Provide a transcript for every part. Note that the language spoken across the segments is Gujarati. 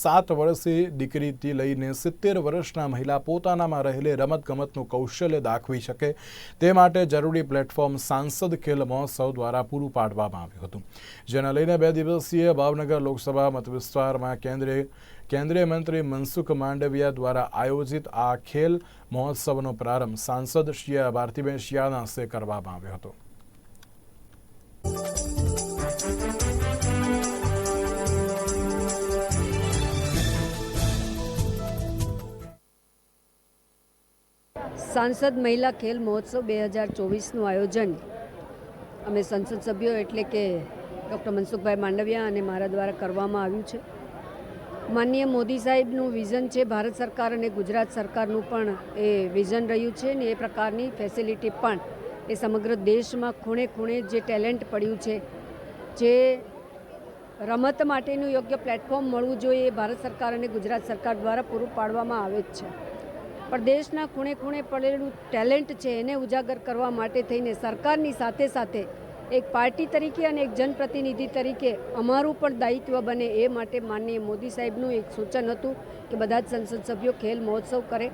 સાત વર્ષની દીકરીથી લઈને સિત્તેર વર્ષના મહિલા પોતાનામાં રહેલી રમતગમતનું કૌશલ્ય દાખવી શકે તે માટે જરૂરી પ્લેટફોર્મ સાંસદ ખેલ મહોત્સવ દ્વારા પૂરું પાડવામાં આવ્યું હતું. જેને લઈને બે દિવસીય ભાવનગર લોકસભા મતવિસ્તારમાં કેન્દ્રીય કેન્દ્રીય મંત્રી મનસુખ માંડવિયા દ્વારા આયોજિત આ ખેલ મહોત્સવનો પ્રારંભ સાંસદ શ્રી ભારતીબેન શિયાના હસ્તે કરવામાં આવ્યો હતો. સાંસદ મહિલા ખેલ મહોત્સવ બે હજાર ચોવીસનું આયોજન. અમે સંસદ સભ્યો એટલે કે ડૉક્ટર મનસુખભાઈ માંડવિયા અને મારા દ્વારા કરવામાં આવ્યું છે. માનનીય મોદી સાહેબનું વિઝન છે ભારત સરકાર અને ગુજરાત સરકારનું પણ એ વિઝન રહ્યું છે ને એ પ્રકારની ફેસિલિટી પણ એ સમગ્ર દેશમાં ખૂણે ખૂણે જે ટેલેન્ટ પડ્યું છે, જે રમત માટેનું યોગ્ય પ્લેટફોર્મ મળવું જોઈએ એ ભારત સરકાર અને ગુજરાત સરકાર દ્વારા પૂરું પાડવામાં આવે જ છે. પણ દેશના ખૂણે ખૂણે પડેલું ટેલેન્ટ છે એને ઉજાગર કરવા માટે થઈને સરકારની સાથે સાથે એક પાર્ટી તરીકે અને એક જનપ્રતિનિધિ તરીકે અમારું પણ દાયિત્વ બને એ માટે માનનીય મોદી સાહેબનું એક સૂચન હતું કે બધા જ સંસદ સભ્યો ખેલ મહોત્સવ કરે.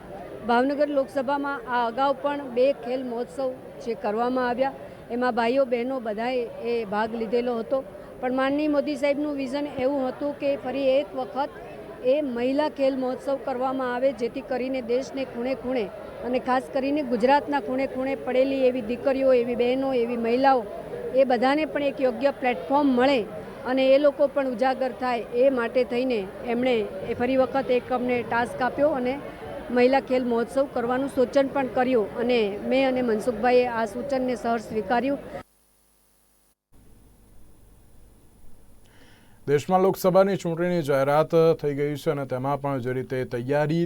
ભાવનગર લોકસભામાં આ અગાઉ પણ બે ખેલ મહોત્સવ જે કરવામાં આવ્યા. એમાં ભાઈઓ બહેનો બધાએ એ ભાગ લીધેલો હતો. પણ માનનીય મોદી સાહેબનું વિઝન એવું હતું કે ફરી એક વખત એ મહિલા ખેલ મહોત્સવ કરવામાં આવે, જેથી કરીને દેશને ખૂણે ખૂણે અને ખાસ કરીને ગુજરાતના ખૂણે ખૂણે પડેલી એવી દીકરીઓ, એવી બહેનો, એવી મહિલાઓ, એ બધાને પણ એક યોગ્ય પ્લેટફોર્મ મળે અને એ લોકો પણ ઉજાગર થાય એ માટે થઈને એમણે એ ફરી વખત એક અમને ટાસ્ક આપ્યો અને મહિલા ખેલ મહોત્સવ કરવાનું સૂચન પણ કર્યું અને મેં અને મનસુખભાઈએ આ સૂચનને સહર સ્વીકાર્યું. દેશમાં લોકસભાની ચૂંટણીની જાહેરાત થઈ ગઈ છે અને તેમાં પણ જે રીતે તૈયારી